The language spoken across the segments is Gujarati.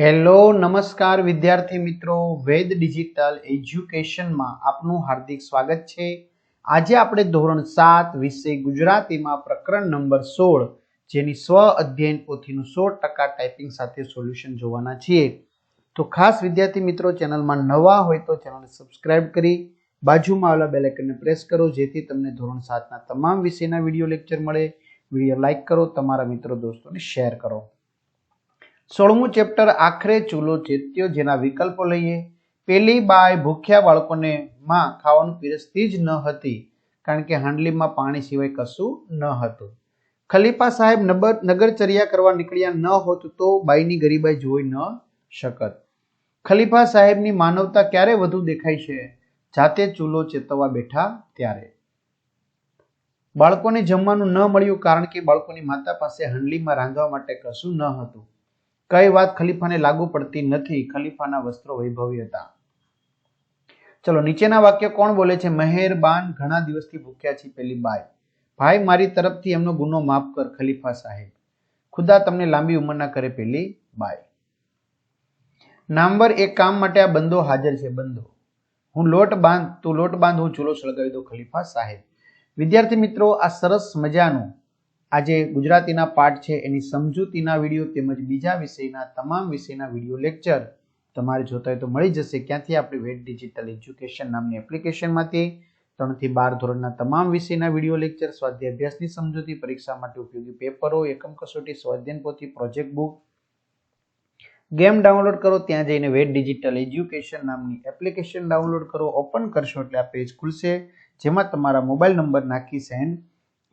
હેલો, નમસ્કાર વિદ્યાર્થી મિત્રો. વેદ ડિજિટલ એજ્યુકેશનમાં આપનું હાર્દિક સ્વાગત છે. આજે આપણે ધોરણ સાત વિષય ગુજરાતીમાં પ્રકરણ નંબર સોળ, જેની સ્વ અધ્યયન પોથીનું સોળ ટકા ટાઈપિંગ સાથે સોલ્યુશન જોવાના છીએ. તો ખાસ વિદ્યાર્થી મિત્રો, ચેનલમાં નવા હોય તો ચેનલને સબસ્ક્રાઇબ કરી, બાજુમાં આવેલા બેલ પ્રેસ કરો, જેથી તમને ધોરણ સાતના તમામ વિષયના વીડિયો લેક્ચર મળે. વીડિયો લાઇક કરો, તમારા મિત્રો, દોસ્તોને શેર કરો. સોળમું ચેપ્ટર આખરે ચૂલો ચેત્યો જેના વિકલ્પો લઈએ. પેલી બાય ભૂખ્યા બાળકોને માં ખાવાનું પીરસતી જ ન હતી, કારણ કે હાંડલીમાં પાણી સિવાય કશું ન હતું. ખલીફા સાહેબ નબર, નગરચર્યા કરવા નીકળ્યા ન હોત તો બાઈની ગરીબાઈ જોઈ ન શકત. ખલીફા સાહેબની માનવતા ક્યારે વધુ દેખાય છે? જાતે ચૂલો ચેતવવા બેઠા ત્યારે. બાળકોને જમવાનું ન મળ્યું કારણ કે બાળકોની માતા પાસે હાંડલીમાં રાંધવા માટે કશું ન હતું. કઈ વાત ખલીફાને લાગુ પડતી નથી? ખલીફાના વસ્ત્રો વૈભવી હતા. ચલો, નીચેના વાક્ય કોણ બોલે છે? મહેરબાન, ઘણા દિવસથી ભૂખ્યા છે પેલી બાઈ. ભાઈ, મારી તરફથી એમનો ગુનો માફ કર, ખલીફા સાહેબ. ખુદા તમને લાંબી ઉંમરના કરે પેલી બાઈ. નામવર, એક કામ માટે આ બંદો હાજર છે, બંદો. હું લોટ બાંધ, તું લોટ બાંધ, હું ચૂલો સળગાવી દઉં, ખલીફા સાહેબ. વિદ્યાર્થી મિત્રો, આ સરસ મજાનું આજે ગુજરાતીના પાઠ છે, એની સમજૂતીના વીડિયો તેમજ બીજા વિષયના તમામ વિષયના વીડિયો લેક્ચર તમારે જોતા હોય તો મળી જશે. ક્યાંથી આપણી વેટ ડિજિટલ એજ્યુકેશન નામની એપ્લિકેશનમાંથી ત્રણથી બાર ધોરણના તમામ વિષયના વીડિયો લેક્ચર સ્વાધ્યાય અભ્યાસની સમજૂતી, પરીક્ષા માટે ઉપયોગી પેપરો, એકમ કસોટી, સ્વાધ્યાયન પોથી, પ્રોજેક્ટ બુક. ગેમ ડાઉનલોડ કરો, ત્યાં જઈને વેટ ડિજિટલ એજ્યુકેશન નામની એપ્લિકેશન ડાઉનલોડ કરો, ઓપન કરશો એટલે આ પેજ ખુલશે, જેમાં તમારા મોબાઈલ નંબર નાખી સેન્ડ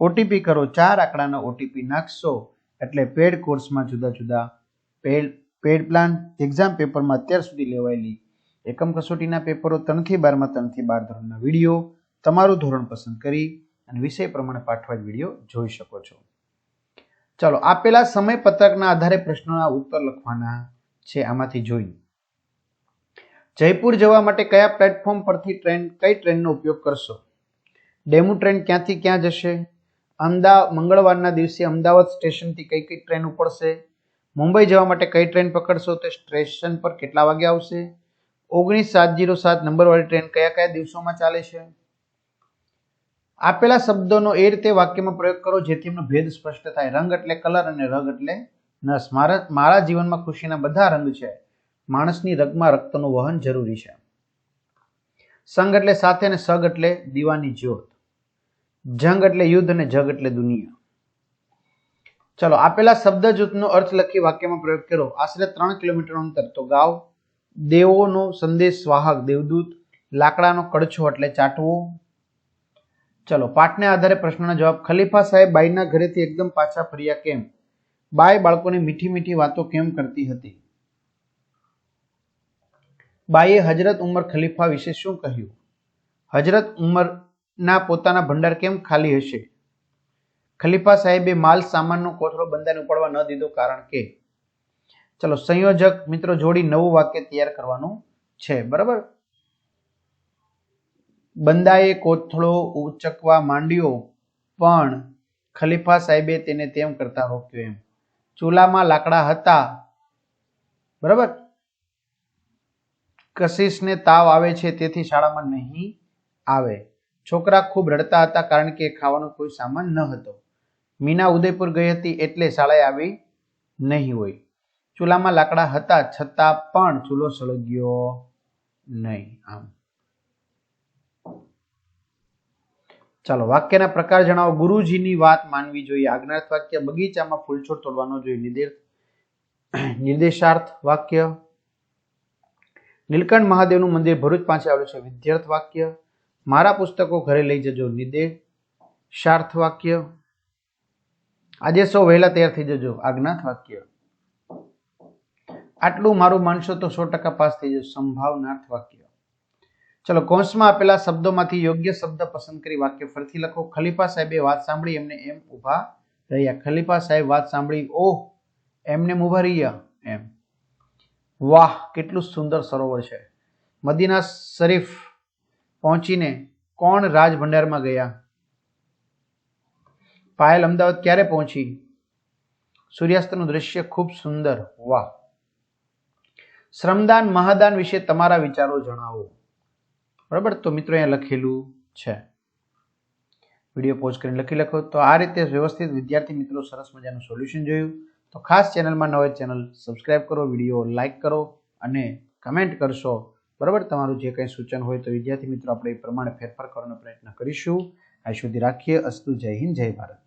ઓટીપી કરો, ચાર આંકડાનો ઓટીપી નાખશો. એટલે પેડ કોર્સમાં જુદા જુદા પેડ પેડ પ્લાન એક્ઝામ પેપરમાં અત્યાર સુધી લેવાયેલી એકમ કસોટીના પેપરો, ત્રણથી બારમાં, ત્રણથી બાર ધોરણના વીડિયો, તમારું ધોરણ પસંદ કરી અને વિષય પ્રમાણે પાઠવા વીડિયો જોઈ શકો છો. ચાલો, આપેલા સમય પત્રકના આધારે પ્રશ્નોના ઉત્તર લખવાના છે, આમાંથી જોઈ જયપુર જવા માટે કયા પ્લેટફોર્મ પરથી ટ્રેન કઈ ટ્રેનનો ઉપયોગ કરશો? ડેમુ ટ્રેન ક્યાંથી ક્યાં જશે? અમદાવાદ મંગળવારના દિવસે અમદાવાદ સ્ટેશનથી કઈ કઈ ટ્રેન ઉપડશે? મુંબઈ જવા માટે કઈ ટ્રેન પકડશો? તે સ્ટેશન પર કેટલા વાગે આવશે? ઓગણીસ સાત જીરો સાત નંબરવાળી ટ્રેન કયા કયા દિવસોમાં ચાલે છે? આપેલા શબ્દોનો એ રીતે વાક્યમાં પ્રયોગ કરો જેથી એમનો ભેદ સ્પષ્ટ થાય. રંગ એટલે કલર અને રગ એટલે નસ. મારા મારા જીવનમાં ખુશીના બધા રંગ છે. માણસની રગમાં રક્તનું વહન જરૂરી છે. સંગ એટલે સાથે અને સગ એટલે દીવાની જ્યોત. જંગ એટલે યુદ્ધ અને જગ એટલે દુનિયા. ચલો આપેલા શબ્દ જૂથનો અર્થ લખી વાક્યમાં પ્રયોગ કરો આશરે ત્રણ કિલોમીટર અંતર તો ગાવ, દેવોનો સંદેશ વાહક, દેવદૂત, લાકડાનો કડછો એટલે ચાટવો. ચલો, પાઠને આધારે પ્રશ્નનો જવાબ, ખલીફા સાહેબ બાઈના ઘરેથી એકદમ પાછા ફર્યા કેમ? બાઈ બાળકોને મીઠી મીઠી વાતો કેમ કરતી હતી? બાઈએ હજરત ઉમર ખલીફા વિશે શું કહ્યું? હજરત ઉમરના પોતાના ભંડાર કેમ ખાલી હશે? ખલીફા સાહેબે માલ સામાનનો કોથળો બંધાને ઉપાડવા ન દીધો કારણ કે, ચલો સંયોજક મિત્રો જોડી નવું વાક્ય તૈયાર કરવાનું છે, બરાબર? બંદાએ કોથળો ઉચકવા માંડ્યો, પણ ખલીફા સાહેબે તેને તેમ કરતા રોક્યો એમ. ચૂલામાં લાકડા હતા, બરાબર? કશિશને તાવ આવે છે, તેથી શાળામાં નહીં આવે. છોકરા ખૂબ રડતા હતા કારણ કે ખાવાનો કોઈ સામાન ન હતો. મીના ઉદયપુર ગઈ હતી એટલે શાળાએ આવી નહીં હોય. ચૂલામાં લાકડા હતા છતાં પણ ચૂલો સળગ્યો નહીં આમ. ચાલો, વાક્યના પ્રકાર જણાવો. ગુરુજીની વાત માનવી જોઈએ. આજ્ઞાર્થ વાક્ય, બગીચામાં ફૂલછોડ તોડવાનો જોઈએ. નિર્દેશ, નિર્દેશાર્થ વાક્ય. નીલકંઠ મહાદેવનું મંદિર ભરૂચ પાસે આવેલું છે. વિદ્યાર્થ વાક્ય મારા પુસ્તકો ઘરે લઈ જજો નિર્દેશાર્થ વાક્ય આજે સૌ વહેલા તૈયાર થઈ જજો આજ્ઞાત વાક્ય આટલું મારું માનશો તો સો ટકા પાસ થઈ જશો સંભાવનાર્થ વાક્ય ચલો, કૌંસમાં આપેલા શબ્દોમાંથી યોગ્ય શબ્દ પસંદ કરી વાક્ય ફરીથી લખો. ખલીફા સાહેબે વાત સાંભળી, એમને એમ ઊભા રહ્યા. ખલીફા સાહેબ વાત સાંભળી, ઓહ, એમને ઊભા રહ્યા. એમ. વાહ, કેટલું સુંદર સરોવર છે. મદીના શરીફ પહોંચીને કોણ રાજભંડારમાં ગયા? પાયલ અમદાવાદ ક્યારે પહોંચી? સૂર્યાસ્તનું દૃશ્ય ખૂબ સુંદર. વાહ! શ્રમદાન, મહાદાન વિશે તમારા વિચારો જણાવો. બરાબર? તો મિત્રો અહીંયા લખેલું છે. વીડિયો પોઝ કરીને લખી લખો. તો આ રીતે વ્યવસ્થિત વિદ્યાર્થી મિત્રો સરસ મજાનું સોલ્યુશન જોયું. તો ખાસ ચેનલમાં ન ચેનલ સબસ્ક્રાઈબ કરો, વીડિયો લાઇક કરો અને કમેન્ટ કરશો. બરાબર? તમારું જે કંઈ સૂચન હોય તો વિદ્યાર્થી મિત્રો આપણે એ પ્રમાણે ફેરફાર કરવાનો પ્રયત્ન કરીશું. આ સુધી રાખીએ. અસ્તુ જય હિન્દ, જય ભારત.